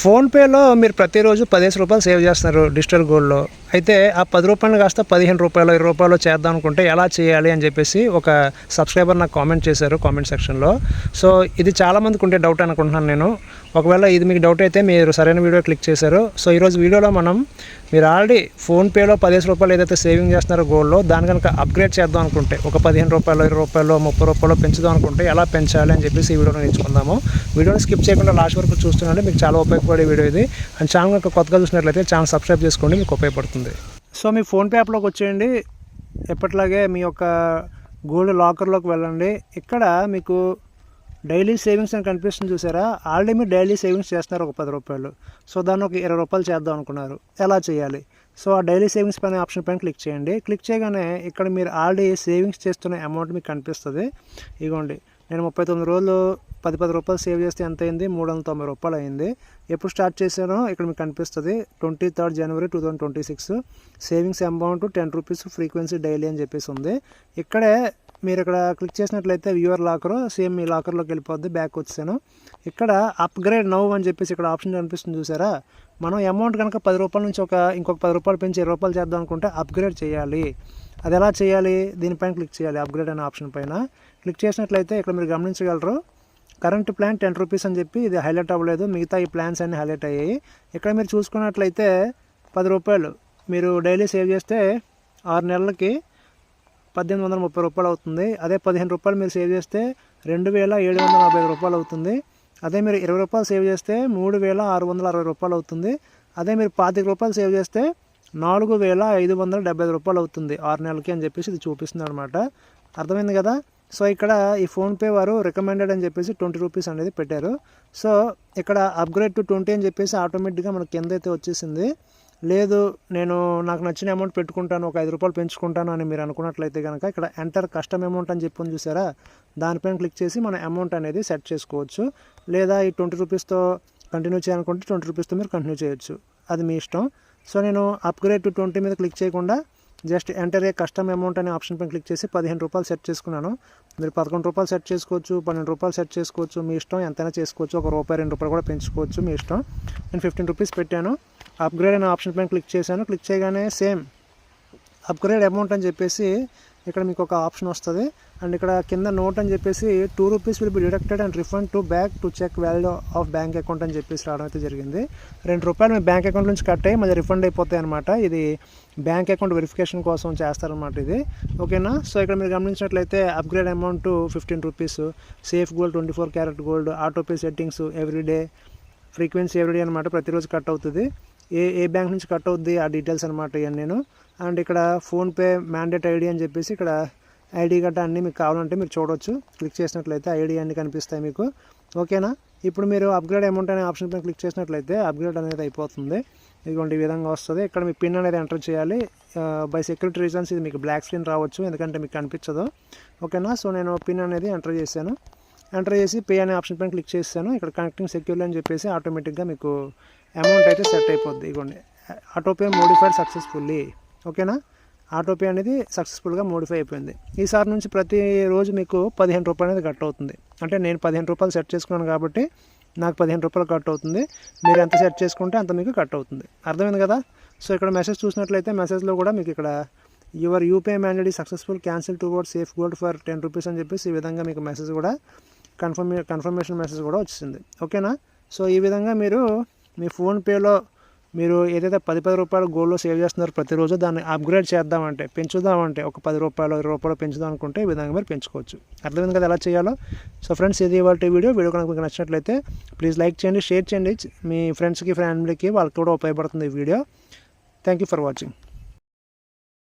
ఫోన్పేలో మీరు ప్రతిరోజు పదిహేను రూపాయలు సేవ్ చేస్తున్నారు డిజిటల్ గోల్డ్లో. అయితే ఆ పది రూపాయలు కాస్త పదిహేను రూపాయలు ఇరవై రూపాయలు చేద్దాం అనుకుంటే ఎలా చేయాలి అని చెప్పేసి ఒక సబ్స్క్రైబర్ నాకు కామెంట్ చేశారు కామెంట్ సెక్షన్లో. సో ఇది చాలామందికి ఉండే డౌట్ అనుకుంటున్నాను నేను. ఒకవేళ ఇది మీకు డౌట్ అయితే మీరు సరైన వీడియో క్లిక్ చేశారు. సో ఈరోజు వీడియోలో మనం మీరు ఆల్రెడీ ఫోన్పేలో పదిహేను రూపాయలు ఏదైతే సేవింగ్ చేస్తున్నారో గోల్డ్లో దాని కనుక అప్గ్రేడ్ చేద్దాం అనుకుంటే ఒక పదిహేను రూపాయలు ఇరవై రూపాయలు ముప్పై రూపాయలు పెంచుదాం అనుకుంటే ఎలా పెంచాలి అని చెప్పేసి ఈ వీడియోలో నేర్చుకుందాము. వీడియోని స్కిప్ చేయకుండా లాస్ట్ వరకు చూస్తుంటే మీకు చాలా ఉపయోగపడే వీడియో ఇది. అండ్ ఛానల్ కనుక కొత్తగా చూసినట్లయితే ఛానల్ సబ్స్క్రైబ్ చేసుకోండి మీకు ఉపయోగపడుతుంది. సో మీ ఫోన్పే యాప్లోకి వచ్చేయండి. ఎప్పట్లాగే మీ యొక్క గోల్డ్ లాకర్లోకి వెళ్ళండి. ఇక్కడ మీకు డైలీ సేవింగ్స్ అని కనిపిస్తుంది చూసారా? ఆల్రెడీ మీరు డైలీ సేవింగ్స్ చేస్తున్నారు ఒక పది రూపాయలు. సో దాన్ని ఒక ఇరవై రూపాయలు చేద్దాం అనుకున్నారు. ఎలా చేయాలి? సో ఆ డైలీ సేవింగ్స్ పైన ఆప్షన్ పైన క్లిక్ చేయండి. క్లిక్ చేయగానే ఇక్కడ మీరు ఆల్రెడీ సేవింగ్స్ చేస్తున్న అమౌంట్ మీకు కనిపిస్తుంది. ఇగోండి నేను ముప్పై తొమ్మిది రోజులు పది పది రూపాయలు సేవ్ చేస్తే ఎంత అయింది మూడు వందల తొంభై రూపాయలు అయింది ఎప్పుడు స్టార్ట్ చేశానో ఇక్కడ మీకు కనిపిస్తుంది. Twenty third January two thousand twenty six. Savings amount ten rupees frequency daily అని చెప్పేసి ఉంది. ఇక్కడే మీరు ఇక్కడ క్లిక్ చేసినట్లయితే వ్యూవర్ లాకర్ సేమ్ మీ లాకర్లోకి వెళ్ళిపోద్ది బ్యాక్ వచ్చాను ఇక్కడ అప్గ్రేడ్ నవ్ అని చెప్పేసి ఇక్కడ ఆప్షన్ కనిపిస్తుంది చూసారా? మనం అమౌంట్ కనుక పది రూపాయల నుంచి ఒక ఇంకొక పది రూపాయలు పెంచి ఇరవై రూపాయలు చేద్దాం అనుకుంటే అప్గ్రేడ్ చేయాలి. అది ఎలా చేయాలి? దీనిపైన క్లిక్ చేయాలి అప్గ్రేడ్ అనే ఆప్షన్ పైన. క్లిక్ చేసినట్లయితే ఇక్కడ మీరు గమనించగలరు. కరెంట్ ప్లాన్ టెన్ రూపీస్ అని చెప్పి ఇది హైలైట్ అవ్వలేదు. మిగతా ఈ ప్లాన్స్ అన్ని హైలైట్ అయ్యాయి. ఇక్కడ మీరు చూసుకున్నట్లయితే పది రూపాయలు మీరు డైలీ సేవ్ చేస్తే ఆరు నెలలకి పద్దెనిమిది వందల ముప్పై రూపాయలు అవుతుంది. అదే పదిహేను రూపాయలు మీరు సేవ్ చేస్తే రెండు వేల ఏడు వందల నలభై రూపాయలు అవుతుంది. అదే మీరు ఇరవై రూపాయలు సేవ్ చేస్తే మూడు వేల ఆరు వందల అరవై రూపాయలు అవుతుంది. అదే మీరు పాతిక రూపాయలు సేవ్ చేస్తే నాలుగు వేల ఐదు వందల డెబ్బై రూపాయలు అవుతుంది ఆరు నెలలకి అని చెప్పేసి ఇది చూపిస్తుంది అనమాట అర్థమైంది కదా? సో ఇక్కడ ఈ ఫోన్పే వారు రికమెండెడ్ అని చెప్పేసి ట్వంటీ రూపీస్ అనేది పెట్టారు. సో ఇక్కడ అప్గ్రేడ్ టు ట్వంటీ అని చెప్పేసి ఆటోమేటిక్గా మనకి కింద అయితే వచ్చేసింది. లేదు నేను నాకు నచ్చిన అమౌంట్ పెట్టుకుంటాను ఒక ఐదు రూపాయలు పెంచుకుంటాను అని మీరు అనుకున్నట్లయితే కనుక ఇక్కడ ఎంటర్ కస్టమ్ అమౌంట్ అని చెప్పి చూసారా? దానిపైన క్లిక్ చేసి మన అమౌంట్ అనేది సెట్ చేసుకోవచ్చు. లేదా ఈ ట్వంటీ రూపీస్తో కంటిన్యూ చేయాలనుకుంటే ట్వంటీ రూపీస్తో మీరు కంటిన్యూ చేయొచ్చు. అది మీ ఇష్టం. సో నేను అప్గ్రేడ్ టు ట్వంటీ మీద క్లిక్ చేయకుండా just enter a custom amount అనే ఆప్షన్ పైన క్లిక్ చేసి పదిహేను రూపాయలు సెట్ చేసుకున్నాను. మీరు పదకొండు రూపాయలు సెట్ చేసుకోవచ్చు పన్నెండు రూపాయలు సెట్ చేసుకోవచ్చు మీ ఇష్టం ఎంతైనా చేసుకోవచ్చు. ఒక రూపాయి రెండు రూపాయలు కూడా పెంచుకోవచ్చు మీ ఇష్టం. నేను ఫిఫ్టీన్ రూపీస్ పెట్టాను. అప్గ్రేడ్ అనే ఆప్షన్ పైన క్లిక్ చేశాను. క్లిక్ చేయగానే సేమ్ అప్గ్రేడ్ అమౌంట్ అని చెప్పేసి ఇక్కడ మీకు ఒక ఆప్షన్ వస్తుంది. అండ్ ఇక్కడ కింద నోట్ అని చెప్పేసి two rupees will be deducted and refund to back to check value of bank account అని చెప్పేసి రావడం అయితే జరిగింది. రెండు రూపాయలు మీ బ్యాంక్ అకౌంట్ నుంచి కట్ అయ్యి మళ్ళీ రిఫండ్ అయిపోతాయి అనమాట ఇది బ్యాంక్ అకౌంట్ వెరిఫికేషన్ కోసం చేస్తారనమాట ఇది. ఓకేనా? సో ఇక్కడ మీరు గమనించినట్లయితే upgrade amount fifteen rupees safe gold twenty four carat gold autopay settings everyday frequency everyday అనమాట ప్రతిరోజు కట్ అవుతుంది. ఏ ఏ బ్యాంక్ నుంచి కట్ అవుద్ది ఆ డీటెయిల్స్ అనమాట ఇవన్నీ నేను అండ్ ఇక్కడ ఫోన్పే మ్యాండేట్ ఐడి అని చెప్పేసి ఇక్కడ ఐడి గట్రా అన్నీ మీకు కావాలంటే మీరు చూడవచ్చు క్లిక్ చేసినట్లయితే ఐడి అన్నీ కనిపిస్తాయి మీకు. ఓకేనా? ఇప్పుడు మీరు అప్గ్రేడ్ అమౌంట్ అనే ఆప్షన్ పైన క్లిక్ చేసినట్లయితే అప్గ్రేడ్ అనేది అయిపోతుంది. ఇదిగోండి ఈ విధంగా వస్తుంది. ఇక్కడ మీ పిన్ అనేది ఎంటర్ చేయాలి. బై సెక్యూరిటీ రీజన్స్ ఇది మీకు బ్లాక్ స్క్రీన్ రావచ్చు. ఎందుకంటే మీకు కనిపించదు. ఓకేనా? సో నేను పిన్ అనేది ఎంటర్ చేశాను. ఎంటర్ చేసి పే అనే ఆప్షన్ పైన క్లిక్ చేశాను. ఇక్కడ కనెక్టింగ్ సెక్యూర్లీ అని చెప్పేసి ఆటోమేటిక్గా మీకు అమౌంట్ అయితే సెట్ అయిపోద్ది. ఇదిగోండి ఆటోపే మోడిఫైడ్ సక్సెస్ఫుల్లీ ఓకేనా? ఆటోపే అనేది సక్సెస్ఫుల్గా మోడిఫై అయిపోయింది. ఈసారి నుంచి ప్రతిరోజు మీకు పదిహేను రూపాయలు అనేది కట్ అవుతుంది. అంటే నేను పదిహేను రూపాయలు సెట్ చేసుకున్నాను కాబట్టి నాకు పదిహేను రూపాయలు కట్ అవుతుంది. మీరు ఎంత సెట్ చేసుకుంటే అంత మీకు కట్ అవుతుంది. అర్థమైంది కదా? సో ఇక్కడ మెసేజ్ చూసినట్లయితే మెసేజ్లో కూడా మీకు ఇక్కడ your UPI mandate successful cancel towards safe gold for ten rupees అని చెప్పేసి ఈ విధంగా మీకు మెసేజ్ కూడా కన్ఫర్మే కన్ఫర్మేషన్ మెసేజ్ కూడా వచ్చింది. ఓకేనా? సో ఈ విధంగా మీరు మీ ఫోన్పేలో మీరు ఏదైతే పది పది రూపాయలు గోల్డ్లో సేవ్ చేస్తున్నారో ప్రతిరోజు దాన్ని అప్గ్రేడ్ చేద్దామంటే పెంచుదామంటే ఒక పది రూపాయలు ఇరవై రూపాయలు పెంచుదాం అనుకుంటే ఈ విధంగా మీరు పెంచుకోవచ్చు. అర్థమైంది కదా ఎలా చేయాలో? సో ఫ్రెండ్స్ ఇది ఇవాళ వీడియో. వీడియో కనుక మీకు నచ్చినట్లయితే ప్లీజ్ లైక్ చేయండి షేర్ చేయండి. మీ ఫ్రెండ్స్కి ఫ్యామిలీకి వాళ్ళకి కూడా ఉపయోగపడుతుంది ఈ video. Thank you for watching